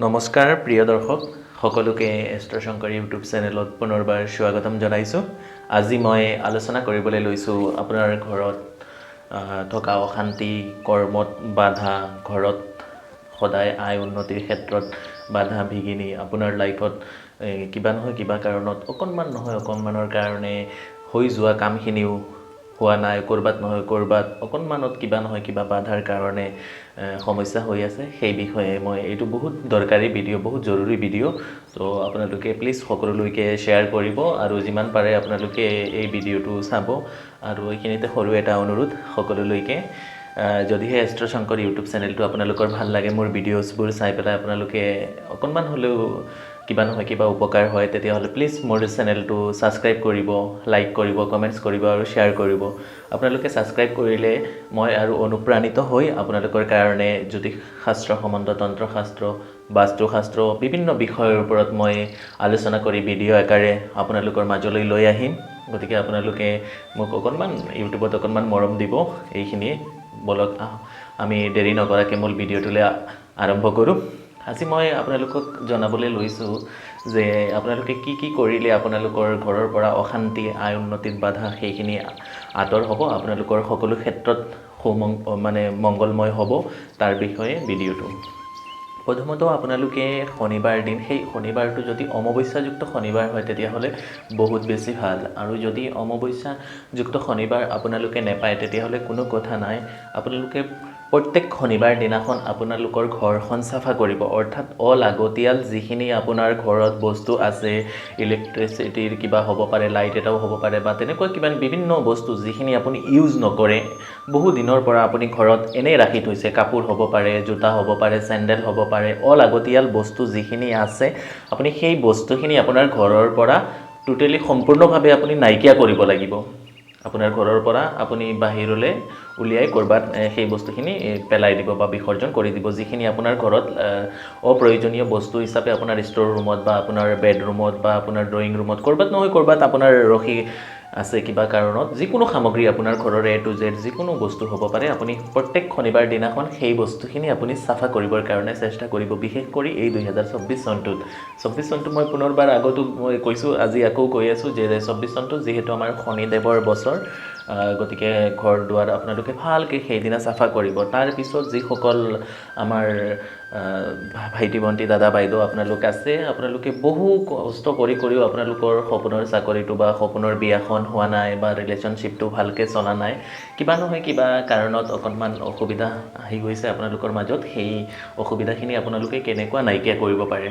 নমস্কাৰ প্ৰিয় দৰ্শক সকলোকে এষ্ট্ৰ শংকৰ ইউটিউব চেনেলত পুনৰবাৰ স্বাগতম জনাইছোঁ। আজি মই আলোচনা কৰিবলৈ লৈছোঁ আপোনাৰ ঘৰত থকা অশান্তি কৰ্মত বাধা ঘৰত সদায় আয় উন্নতিৰ ক্ষেত্ৰত বাধা বিঘিনি আপোনাৰ লাইফত কিবা নহয় কিবা কাৰণত অকণমান নহয় অকণমানৰ কাৰণে হৈ যোৱা কামখিনিও হোৱা নাই, ক'ৰবাত নহয়, ক'ৰবাত অকণমানত কিবা নহয়, কিবা বাধাৰ কাৰণে সমস্যা হৈ আছে। সেই বিষয়ে মই এইটো বহুত দৰকাৰী ভিডিঅ' বহুত জৰুৰী ভিডিঅ' ত' আপোনালোকে প্লিজ সকলোলৈকে শ্বেয়াৰ কৰিব আৰু যিমান পাৰে আপোনালোকে এই ভিডিঅ'টো চাব। আৰু এইখিনিতে সৰু এটা অনুৰোধ সকলোলৈকে। যদিহে এষ্ট্ৰ শংকৰ ইউটিউব চেনেলটো আপোনালোকৰ ভালো লাগে, মোৰ ভিডিঅ'ছবোৰ চাই পেলাই আপোনালোকে অকণমান হ'লেও কিবা নহয় কিবা উপকাৰ হয়, তেতিয়াহ'লে প্লিজ মোৰ চেনেলটো ছাবস্ক্ৰাইব কৰিব লাইক কৰিব কমেণ্টছ কৰিব আৰু শ্বেয়াৰ কৰিব। আপোনালোকে ছাবস্ক্ৰাইব কৰিলে মই আৰু অনুপ্ৰাণিত হৈ আপোনালোকৰ কাৰণে জ্যোতিষ শাস্ত্ৰ সম্বন্ধ তন্ত্ৰশাস্ত্ৰ বাস্তুশাস্ত্ৰ, বিভিন্ন বিষয়ৰ ওপৰত মই আলোচনা কৰি ভিডিঅ' আকাৰে আপোনালোকৰ মাজলৈ লৈ আহিম। গতিকে আপোনালোকে মোক অকণমান, ইউটিউবত অকণমান মৰম দিব, এইখিনিয়ে। বলক আমি দেৰি নকৰাকৈ মূল ভিডিঅ'টোলৈ আৰম্ভ কৰোঁ। আজি মই আপোনালোকক জনাবলৈ লৈছোঁ যে আপোনালোকে কি কি কৰিলে আপোনালোকৰ ঘৰৰ পৰা অশান্তি আয় উন্নতিত বাধা সেইখিনি আঁতৰ হ'ব আপোনালোকৰ সকলো ক্ষেত্ৰত সুমং মানে মংগলময় হ'ব তাৰ বিষয়ে ভিডিঅ'টো। প্ৰথমতে আপোনালোকে শনিবাৰ দিন সেই শনিবাৰটো যদি অমাৱস্যাযুক্ত শনিবাৰ হয় তেতিয়াহ'লে বহুত বেছি ভাল। আৰু যদি অমাৱস্যাযুক্ত শনিবাৰ আপোনালোকে নেপায় তেতিয়াহ'লে কোনো কথা নাই। আপোনালোকে প্ৰত্যেক শনিবাৰ দিনাখন আপোনালোকৰ ঘৰখন চাফা কৰিব। অৰ্থাৎ অলাগতিয়াল যিখিনি আপোনাৰ ঘৰত বস্তু আছে ইলেক্ট্ৰিচিটিৰ কিবা হ'ব পাৰে লাইট এটাও হ'ব পাৰে বা তেনেকুৱা কিবা বিভিন্ন বস্তু যিখিনি আপুনি ইউজ নকৰে বহু দিনৰ পৰা আপুনি ঘৰত এনেই ৰাখি থৈছে। কাপোৰ হ'ব পাৰে জোতা হ'ব পাৰে চেণ্ডেল হ'ব পাৰে অলাগতিয়াল বস্তু যিখিনি আছে আপুনি সেই বস্তুখিনি আপোনাৰ ঘৰৰ পৰা টোটেলি সম্পূৰ্ণভাৱে আপুনি নাইকিয়া কৰিব লাগিব। আপোনাৰ ঘৰৰ পৰা আপুনি বাহিৰলৈ উলিয়াই ক'ৰবাত সেই বস্তুখিনি পেলাই দিব বা বিসৰ্জন কৰি দিব যিখিনি আপোনাৰ ঘৰত অপ্ৰয়োজনীয় বস্তু হিচাপে আপোনাৰ ষ্ট'ৰ ৰুমত বা আপোনাৰ বেডৰুমত বা আপোনাৰ ড্ৰয়িং ৰুমত ক'ৰবাত নহয় ক'ৰবাত আপোনাৰ ৰখি আছে কিবা কাৰণত যিকোনো সামগ্ৰী আপোনাৰ ঘৰৰ এ টু জেড যিকোনো বস্তু হ'ব পাৰে আপুনি প্ৰত্যেক শনিবাৰ দিনাখন সেই বস্তুখিনি আপুনি চাফা কৰিবৰ কাৰণে চেষ্টা কৰিব বিশেষ কৰি এই দুহেজাৰ চৌব্বিছ চনটোত। চৌব্বিছ চনটো মই পুনৰবাৰ আগতো মই কৈছোঁ আজি আকৌ কৈ আছোঁ যে চৌব্বিছ চনটো যিহেতু আমাৰ শনিদেৱৰ বছৰ গতিকে ঘৰ দুৱাৰ আপোনালোকে ভালকৈ সেইদিনা চাফা কৰিব। তাৰপিছত যিসকল আমাৰ ভাইটি ভণ্টি দাদা বাইদেউ আপোনালোক আছে আপোনালোকে বহু কষ্ট কৰি কৰিও আপোনালোকৰ সপোনৰ চাকৰিটো বা সপোনৰ বিয়াখন হোৱা নাই বা ৰিলেশ্যনশ্বিপটো ভালকৈ চলা নাই কিবা নহয় কিবা কাৰণত অকণমান অসুবিধা আহি গৈছে আপোনালোকৰ মাজত সেই অসুবিধাখিনি আপোনালোকে কেনেকুৱা নাইকিয়া কৰিব পাৰে?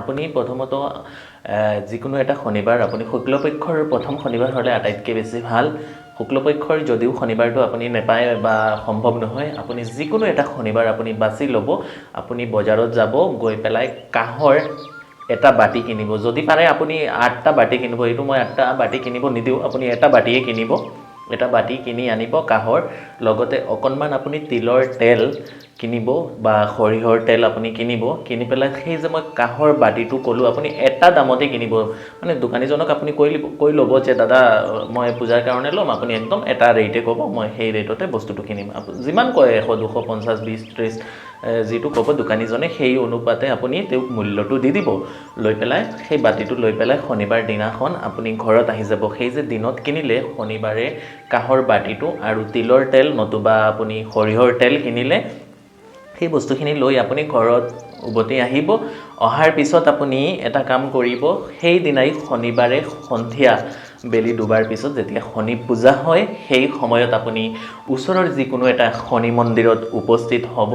আপুনি প্ৰথমত যিকোনো এটা শনিবাৰ আপুনি শুক্লপক্ষৰ প্ৰথম শনিবাৰ হ'লে আটাইতকৈ বেছি ভাল। শুক্লপক্ষৰ যদিও শনিবাৰটো আপুনি নেপায় বা সম্ভৱ নহয় আপুনি যিকোনো এটা শনিবাৰ আপুনি বাছি ল'ব আপুনি বজাৰত যাব গৈ পেলাই কাঁহৰ এটা বাতি কিনিব। যদি পাৰে আপুনি আঠটা বাতি কিনিব এইটো মই আঠটা বাতি কিনিব নিদিওঁ আপুনি এটা বাতিয়ে কিনিব। এটা বাতি কিনি আনিব কাঁহৰ। লগতে অকণমান আপুনি তিলৰ তেল কিনিব বা সৰিয়হৰ তেল আপুনি কিনিব। কিনি পেলাই সেই যে মই কাঁহৰ বাতিটো ক'লোঁ আপুনি এটা দামতে কিনিব। মানে দোকানীজনক আপুনি কৈ কৈ ল'ব যে দাদা মই পূজাৰ কাৰণে ল'ম আপুনি একদম এটা ৰেটে ক'ব মই সেই ৰেটতে বস্তুটো কিনিম। যিমান কয় এশ দুশ পঞ্চাছ বিছ ত্ৰিছ যিটো ক'ব দোকানীজনে সেই অনুপাতে আপুনি তেওঁক মূল্যটো দি দিব। লৈ পেলাই সেই বাতিটো লৈ পেলাই শনিবাৰ দিনাখন আপুনি ঘৰত আহি যাব। সেই যে দিনত কিনিলে শনিবাৰে কাঁহৰ বাতিটো আৰু তিলৰ তেল নতুবা আপুনি সৰিয়হৰ তেল কিনিলে সেই বস্তুখিনি লৈ আপুনি ঘৰত উভতি আহিব। অহাৰ পিছত আপুনি এটা কাম কৰিব। সেইদিনাই শনিবাৰে সন্ধিয়া বেলি ডুবাৰ পিছত যেতিয়া শনি পূজা হয় সেই সময়ত আপুনি ওচৰৰ যিকোনো এটা শনি মন্দিৰত উপস্থিত হ'ব।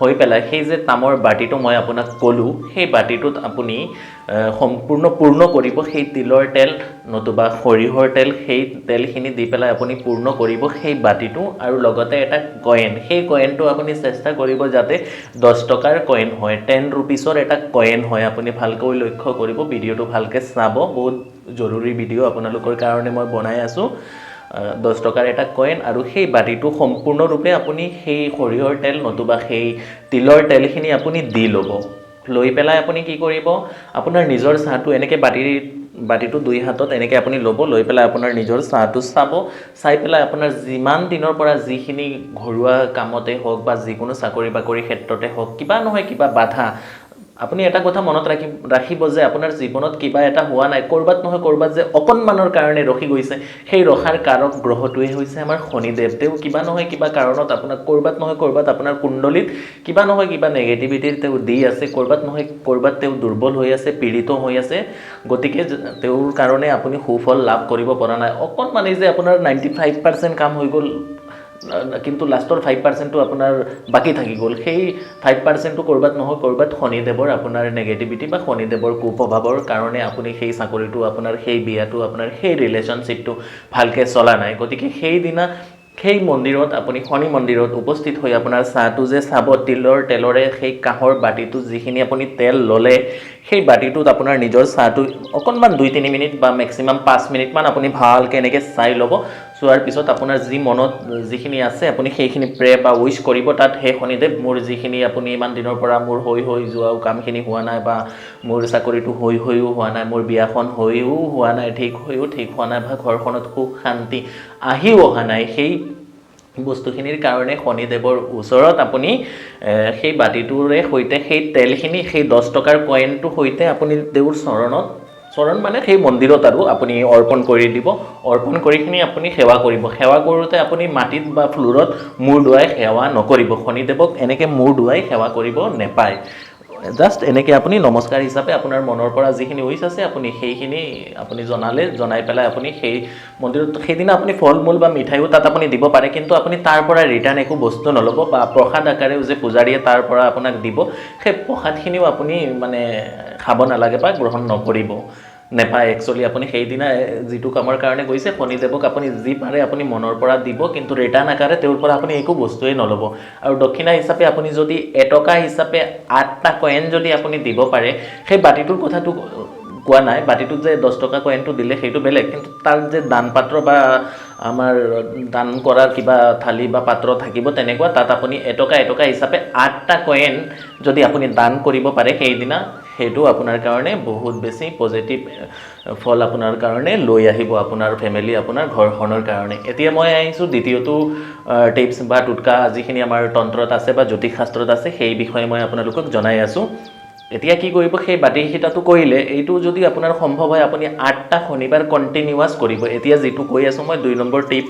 হৈ পেলাই সেই যে তামৰ বাতিটো মই আপোনাক ক'লোঁ সেই বাতিটোত আপুনি সম্পূৰ্ণ পূৰ্ণ কৰিব সেই তিলৰ তেল নতুবা সৰিয়হৰ তেল সেই তেলখিনি দি পেলাই আপুনি পূৰ্ণ কৰিব সেই বাতিটো আৰু লগতে এটা কইন সেই কইনটো আপুনি চেষ্টা কৰিব যাতে দহ টকাৰ কইন হয় টেন ৰুপিছৰ এটা কইন হয়। আপুনি ভালকৈ লক্ষ্য কৰিব ভিডিঅ'টো ভালকৈ চাব। বহুত জৰুৰী ভিডিঅ' আপোনালোকৰ কাৰণে মই বনাই আছোঁ। দহ টকাৰ এটা কইন আৰু সেই বাতিটো সম্পূৰ্ণৰূপে আপুনি সেই সৰিয়হৰ তেল নতুবা সেই তিলৰ তেলখিনি আপুনি দি ল'ব। লৈ পেলাই আপুনি কি কৰিব? আপোনাৰ নিজৰ চাহটো এনেকৈ বাতিৰ বাতিটো দুই হাতত এনেকৈ আপুনি ল'ব লৈ পেলাই আপোনাৰ নিজৰ চাহটো চাব চাই পেলাই আপোনাৰ যিমান দিনৰ পৰা যিখিনি ঘৰুৱা কামতে হওক বা যিকোনো চাকৰি বাকৰি ক্ষেত্ৰতে হওক কিবা নহয় কিবা বাধা আপুনি এটা কথা মনত ৰাখি ৰাখিব যে আপোনাৰ জীৱনত কিবা এটা হোৱা নাই, ক'ৰবাত নহয় ক'ৰবাত যে অকণমানৰ কাৰণে ৰখি গৈছে, সেই ৰখাৰ কাৰক গ্ৰহটোৱে হৈছে আমাৰ শনিদেৱ। তেওঁ কিবা নহয় কিবা কাৰণত আপোনাক ক'ৰবাত নহয় ক'ৰবাত আপোনাৰ কুণ্ডলীত, কিবা নহয় কিবা নেগেটিভিটিৰ তেওঁ দি আছে, ক'ৰবাত নহয় ক'ৰবাত তেওঁ দুৰ্বল হৈ আছে, পীড়িত হৈ আছে। গতিকে তেওঁৰ কাৰণে আপুনি সুফল লাভ কৰিব পৰা নাই। অকণমান এই যে আপোনাৰ নাইণ্টি ফাইভ পাৰ্চেণ্ট কাম হৈ গ'ল কিন্তু লাষ্টৰ ফাইভ পাৰ্চেণ্টটো আপোনাৰ বাকী থাকি গ'ল। সেই ফাইভ পাৰ্চেণ্টটো ক'ৰবাত নহয় ক'ৰবাত শনিদেৱৰ আপোনাৰ নেগেটিভিটি বা শনিদেৱৰ কুপ্ৰভাৱৰ কাৰণে আপুনি সেই চাকৰিটো আপোনাৰ সেই বিয়াটো আপোনাৰ সেই ৰিলেশ্যনশ্বিপটো ভালকৈ চলা নাই। গতিকে সেইদিনা সেই মন্দিৰত আপুনি শনি মন্দিৰত উপস্থিত হৈ আপোনাৰ চাহটো যে চাব তিলৰ তেলৰে সেই কাঁহৰ বাতিটোত যিখিনি আপুনি তেল ল'লে সেই বাতিটোত আপোনাৰ নিজৰ চাহটো অকণমান দুই তিনি মিনিট বা মেক্সিমাম পাঁচ মিনিটমান আপুনি ভালকৈ এনেকৈ চাই ল'ব। চোৱাৰ পিছত আপোনাৰ যি মনত যিখিনি আছে আপুনি সেইখিনি প্ৰে বা উইচ কৰিব তাত সেই শনিদেৱ মোৰ যিখিনি আপুনি ইমান দিনৰ পৰা মোৰ হৈ হৈ যোৱা কামখিনি হোৱা নাই বা মোৰ চাকৰিটো হৈ হৈও হোৱা নাই মোৰ বিয়াখন হৈও হোৱা নাই ঠিক হৈও ঠিক হোৱা নাই বা ঘৰখনত সুখ শান্তি আহিও অহা নাই সেই বস্তুখিনিৰ কাৰণে শনিদেৱৰ ওচৰত আপুনি সেই বাতিটোৰে সৈতে সেই তেলখিনি সেই দহ টকাৰ কইনটোৰ সৈতে আপুনি তেওঁৰ চৰণত চৰণ মানে সেই মন্দিৰত আৰু আপুনি অৰ্পণ কৰি দিব। অৰ্পণ কৰিখিনি আপুনি সেৱা কৰিব। সেৱা কৰোঁতে আপুনি মাটিত বা ফ্ল'ৰত মূৰ দোৱাই সেৱা নকৰিব। শনিদেৱক এনেকৈ মূৰ দোৱাই সেৱা কৰিব নেপায়। জাষ্ট এনেকৈ আপুনি নমস্কাৰ হিচাপে আপোনাৰ মনৰ পৰা যিখিনি উইচ আছে আপুনি সেইখিনি আপুনি জনালে জনাই পেলাই আপুনি সেই মন্দিৰত সেইদিনা আপুনি ফল মূল বা মিঠাইও তাত আপুনি দিব পাৰে কিন্তু আপুনি তাৰ পৰা ৰিটাৰ্ণ একো বস্তু নল'ব বা প্ৰসাদ আকাৰেও যে পূজাৰীয়ে তাৰ পৰা আপোনাক দিব সেই প্ৰসাদখিনিও আপুনি মানে খাব নালাগে বা গ্ৰহণ নকৰিব। নেপায় একচুৱেলি আপুনি সেইদিনা যিটো কামৰ কাৰণে গৈছে শনিদেৱক আপুনি যি পাৰে আপুনি মনৰ পৰা দিব, কিন্তু ৰিটাৰ্ণ আকাৰে তেওঁৰ পৰা আপুনি একো বস্তুৱেই নল'ব। আৰু দক্ষিণা হিচাপে আপুনি যদি এটকা হিচাপে আঠটা কইন যদি আপুনি দিব পাৰে, সেই বাতিটোৰ কথাটো কোৱা নাই, বাতিটোত যে দহ টকা কইনটো দিলে সেইটো বেলেগ, কিন্তু তাৰ যে দান পাত্ৰ বা আমাৰ দান কৰাৰ কিবা থালি বা পাত্ৰ থাকিব তেনেকুৱা, তাত আপুনি এটকা এটকা হিচাপে আঠটা কইন যদি আপুনি দান কৰিব পাৰে সেইদিনা সেইটো আপোনাৰ কাৰণে বহুত বেছি পজিটিভ ফল আপোনাৰ কাৰণে লৈ আহিব আপোনাৰ ফেমিলি আপোনাৰ ঘৰখনৰ কাৰণে। এতিয়া মই আহিছোঁ দ্বিতীয়টো টিপছ বা টোটকা যিখিনি আমাৰ তন্ত্ৰত আছে বা জ্যোতিষ শাস্ত্ৰত আছে সেই বিষয়ে মই আপোনালোকক জনাই আছোঁ। এতিয়া কি কৰিব সেই বাতি শিতাটো কৰিলে এইটো যদি আপোনাৰ সম্ভৱ হয় আপুনি আঠটা শনিবাৰ কণ্টিনিউৱাছ কৰিব। এতিয়া যিটো কৈ আছোঁ মই দুই নম্বৰ টিপ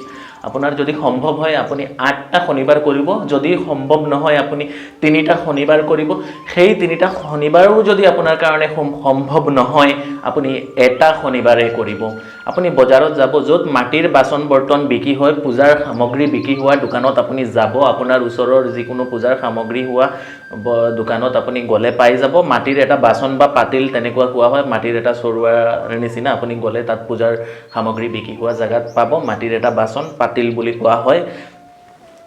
আপোনাৰ যদি সম্ভৱ হয় আপুনি আঠটা শনিবাৰ কৰিব, যদি সম্ভৱ নহয় আপুনি তিনিটা শনিবাৰ কৰিব। সেই তিনিটা শনিবাৰো যদি আপোনাৰ কাৰণে সম- সম্ভৱ নহয়, আপুনি এটা শনিবাৰে কৰিব। আপুনি বজাৰত যাব, য'ত মাটিৰ বাচন বৰ্তন বিক্ৰী হয়, পূজাৰ সামগ্ৰী বিক্ৰী হোৱা দোকানত আপুনি যাব, আপোনাৰ ওচৰৰ যিকোনো পূজাৰ সামগ্ৰী হোৱা দোকানত আপুনি গ'লে পাই যাব। মাটিৰ এটা বাচন বা পাতিল তেনেকুৱা কোৱা হয়। মাটিৰ এটা চৰুৱাৰ নিচিনা আপুনি গ'লে তাত পূজাৰ সামগ্ৰী বিক্ৰী হোৱা জেগাত পাব। মাটিৰ এটা বাচন, পাতিল বুলি কোৱা হয়।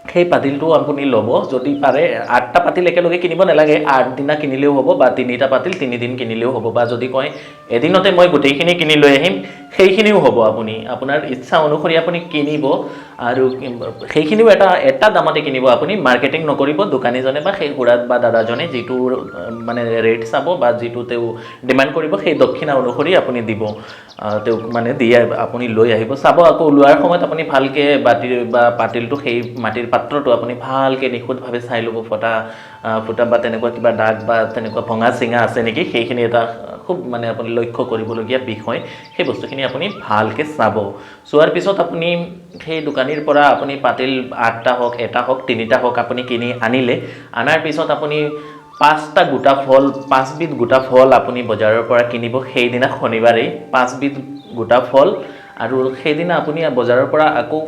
সেই পাতিলটো আপুনি ল'ব। যদি পাৰে, আঠটা পাতিল একেলগে কিনিব নালাগে। আঠদিনা কিনিলেও হ'ব বা তিনিটা পাতিল, তিনিদিন কিনিলেও হ'ব। বা যদি কয়, এদিনতে মই গোটেইখিনি কিনি লৈ আহিম সেইখিনিও হ'ব আপুনি। আপোনাৰ ইচ্ছা অনুসৰি আপুনি কিনিব আৰু সেইখিনিও এটা এটা দামতে কিনিব আপুনি। মাৰ্কেটিং নকৰিব দোকানীজনে বা সেই খুৰাত বা দাদাজনে যিটো মানে ৰেট চাব বা যিটো তেওঁ ডিমাণ্ড কৰিব সেই দক্ষিণা অনুসৰি আপুনি দিব। তেওঁক মানে দিয়ে আপুনি লৈ আহিব। চাব আকৌ লোৱাৰ সময়ত আপুনি ভালকৈ বাতিৰ বা পাতিলটো সেই মাটিৰ পাত্ৰটো আপুনি ভালকৈ নিখুঁতভাৱে চাই ল'ব। ফটা ফুটা বা তেনেকুৱা কিবা দাগ বা তেনেকুৱা ভঙা চিঙা আছে নেকি? সেইখিনি এটা খুব মানে আপুনি লক্ষ্য কৰিবলগীয়া বিষয়। সেই বস্তুখিনি আপুনি ভালকৈ চাব। চোৱাৰ পিছত আপুনি সেই দোকানীৰ পৰা আপুনি পাতিল আঠটা হওক এটা হওক তিনিটা হওক আপুনি কিনি আনিলে। আনাৰ পিছত আপুনি পাঁচটা গোটা ফল পাঁচবিধ গোটা ফল আপুনি বজাৰৰ পৰা কিনিব। সেইদিনা শনিবাৰেই পাঁচবিধ গোটা ফল আৰু সেইদিনা আপুনি বজাৰৰ পৰা আকৌ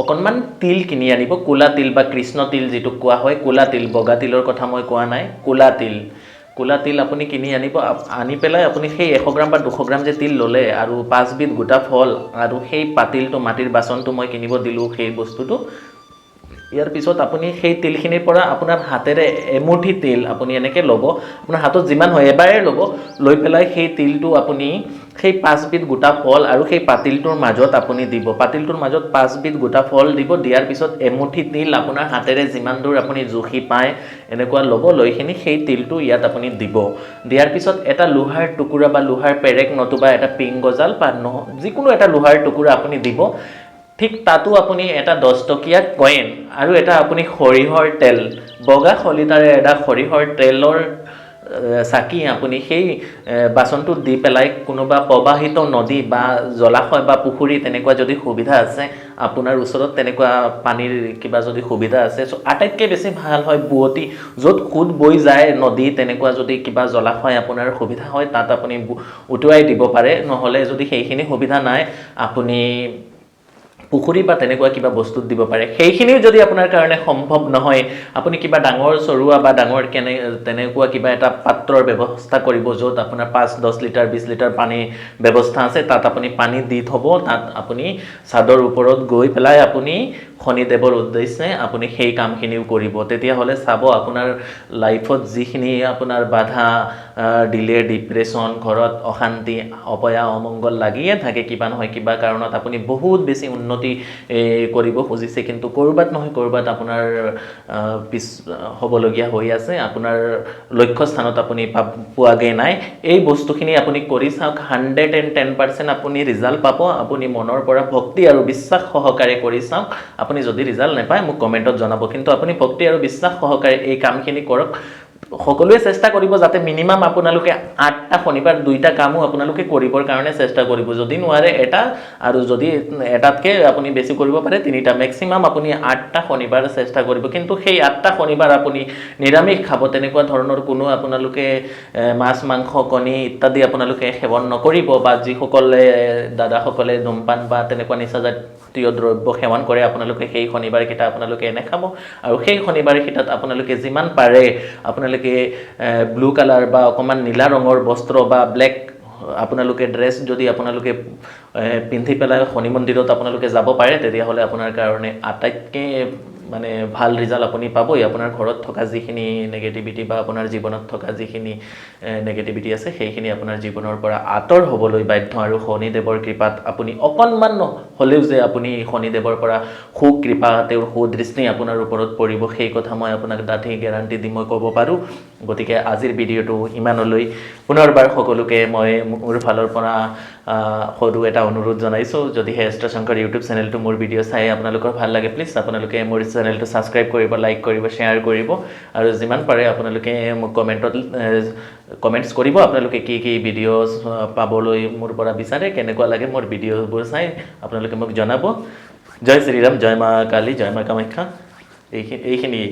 অকণমান তিল কিনি আনিব। ক'লা তিল বা কৃষ্ণ তিল যিটোক কোৱা হয় ক'লা তিল বগা তিলৰ কথা মই কোৱা নাই ক'লা তিল। ক'লা তিল আপুনি কিনি আনিব আনি পেলাই আপুনি সেই এশ গ্ৰাম বা দুশ গ্ৰাম যে তিল ল'লে আৰু পাঁচবিধ গোটা ফল আৰু সেই পাতিলটো মাটিৰ বাচনটো মই কিনিব দিলোঁ সেই বস্তুটো। ইয়াৰ পিছত আপুনি সেই তিলখিনিৰ পৰা আপোনাৰ হাতেৰে এমুঠি তিল আপুনি এনেকৈ ল'ব। আপোনাৰ হাতত যিমান হয় এবাৰে ল'ব। লৈ পেলাই সেই তিলটো আপুনি সেই পাঁচবিধ গোটা ফল আৰু সেই পাতিলটোৰ মাজত আপুনি দিব। পাতিলটোৰ মাজত পাঁচবিধ গোটা ফল দিব। দিয়াৰ পিছত এমুঠি তিল আপোনাৰ হাতেৰে যিমান দূৰ আপুনি জুখি পায় এনেকুৱা ল'ব। লৈ কিনি সেই তিলটো ইয়াত আপুনি দিব। দিয়াৰ পিছত এটা লোহাৰ টুকুৰা বা লোহাৰ পেৰেক নতুবা এটা পিং গজাল বা নহ যিকোনো এটা লোহাৰ টুকুৰা আপুনি দিব। ঠিক তাতো আপুনি এটা দহ টকীয়া কইন আৰু এটা আপুনি সৰিয়হৰ তেল বগা শলিতাৰে এটা সৰিয়হৰ তেলৰ চাকি আপুনি সেই বাচনটোত দি পেলাই কোনোবা প্ৰবাহিত নদী বা জলাশয় বা পুখুৰী তেনেকুৱা যদি সুবিধা আছে আপোনাৰ ওচৰত তেনেকুৱা পানীৰ কিবা যদি সুবিধা আছে চ' আটাইতকৈ বেছি ভাল হয় বুৱতী য'ত সোঁত বৈ যায় নদী তেনেকুৱা যদি কিবা জলাশয় আপোনাৰ সুবিধা হয় তাত আপুনি উটুৱাই দিব পাৰে নহ'লে যদি সেইখিনি সুবিধা নাই আপুনি পুখুৰী বা তেনেকুৱা কিবা বস্তুত দিব পাৰে। সেইখিনিও যদি আপোনাৰ কাৰণে সম্ভৱ নহয় আপুনি কিবা ডাঙৰ চৰুৱা বা ডাঙৰ কেনে তেনেকুৱা কিবা এটা পাত্ৰৰ ব্যৱস্থা কৰিব য'ত আপোনাৰ পাঁচ দহ লিটাৰ বিছ লিটাৰ পানীৰ ব্যৱস্থা আছে তাত আপুনি পানী দি থ'ব তাত আপুনি চাদৰ ওপৰত গৈ পেলাই আপুনি শনিদেৱৰ উদ্দেশ্যে আপুনি সেই কামখিনিও কৰিব। তেতিয়াহ'লে চাব আপোনাৰ লাইফত যিখিনি আপোনাৰ বাধা ডিলে ডিপ্ৰেশ্যন ঘৰত অশান্তি, অপয়া অমংগল লাগিয়ে থাকে, কিবা নহয় কিবা কাৰণত আপুনি বহুত বেছি উন্নতি কৰিব খুজিছে। কিন্তু ক'ৰবাত নহয় ক'ৰবাত আপোনাৰ পিছ, হ'বলগীয়া হৈ আছে। আপোনাৰ লক্ষ্য স্থানত আপুনি পাব পোৱাগৈ নাই। এই বস্তুখিনি আপুনি কৰি চাওক হাণ্ড্ৰেড এণ্ড টেন পাৰ্চেণ্ট আপুনি ৰিজাল্ট পাব। আপুনি মনৰ পৰা ভক্তি আৰু বিশ্বাস সহকাৰে কৰি চাওক। আপুনি যদি ৰিজাল্ট নাপায়, মোক কমেণ্টত জনাব। কিন্তু আপুনি ভক্তি আৰু বিশ্বাস সহকাৰে এই কামখিনি কৰক। সকলোৱে চেষ্টা কৰিব যাতে মিনিমাম আপোনালোকে আঠটা শনিবাৰ, দুইটা কামো আপোনালোকে কৰিবৰ কাৰণে চেষ্টা কৰিব। যদি নোৱাৰে এটা, আৰু যদি এটাতকৈ আপুনি বেছি কৰিব পাৰে, তিনিটা। মেক্সিমাম আপুনি আঠটা শনিবাৰ চেষ্টা কৰিব। কিন্তু সেই আঠটা শনিবাৰ আপুনি নিৰামিষ খাব, তেনেকুৱা ধৰণৰ কোনো আপোনালোকে মাছ, মাংস, কণী ইত্যাদি আপোনালোকে সেৱন নকৰিব বা যিসকলে, দাদাসকলে ধূমপান বা তেনেকুৱা নিচাজাতীয় দ্ৰব্য সেৱন কৰে, আপোনালোকে সেই শনিবাৰকেইটা আপোনালোকে এনে খাব আৰু সেই শনিবাৰকেইটাত আপোনালোকে যিমান পাৰে, আপোনালোকে ব্লু কালাৰ বা অকণমান নীলা ৰঙৰ বস্ত্ৰ বা ব্লেক আপোনালোকে ড্ৰেছ যদি আপোনালোকে পিন্ধি পেলাই শনি মন্দিৰত আপোনালোকে যাব পাৰে, তেতিয়াহ'লে আপোনাৰ কাৰণে আটাইতকৈ মানে ভাল ৰিজাল্ট আপুনি পাবই। আপোনাৰ ঘৰত থকা যিখিনি নেগেটিভিটি বা আপোনাৰ জীৱনত থকা যিখিনি নেগেটিভিটি আছে সেইখিনি আপোনাৰ জীৱনৰ পৰা আঁতৰ হ'বলৈ বাধ্য আৰু শনিদেৱৰ কৃপাত আপুনি অকণমান হ'লেও যে আপুনি শনিদেৱৰ পৰা সুকৃপা তেওঁৰ সুদৃষ্টি আপোনাৰ ওপৰত পৰিব সেই কথা মই আপোনাক ডাঠি গেৰাণ্টি দি মই ক'ব পাৰোঁ। গতিকে আজিৰ ভিডিঅ'টো ইমানলৈ। পুনৰবাৰ সকলোকে মই মোৰ ফালৰ পৰা সৰু এটা অনুৰোধ জনাইছোঁ। যদিহে এষ্ট্ৰশংকৰ ইউটিউব চেনেলটো মোৰ ভিডিঅ' চাই আপোনালোকৰ ভালো লাগে প্লিজ আপোনালোকে মোৰ চেনেলটো ছাবস্ক্ৰাইব কৰিব লাইক কৰিব শ্বেয়াৰ কৰিব। আৰু যিমান পাৰে আপোনালোকে মোক কমেণ্টত কমেণ্টছ কৰিব আপোনালোকে কি কি ভিডিঅ'জ পাবলৈ মোৰ পৰা বিচাৰে, কেনেকুৱা লাগে মোৰ ভিডিঅ'বোৰ চাই আপোনালোকে মোক জনাব। জয় শ্ৰীৰাম, জয় মা কালী, জয় মা কামাখ্যা। এইখিনি এইখিনিয়েই।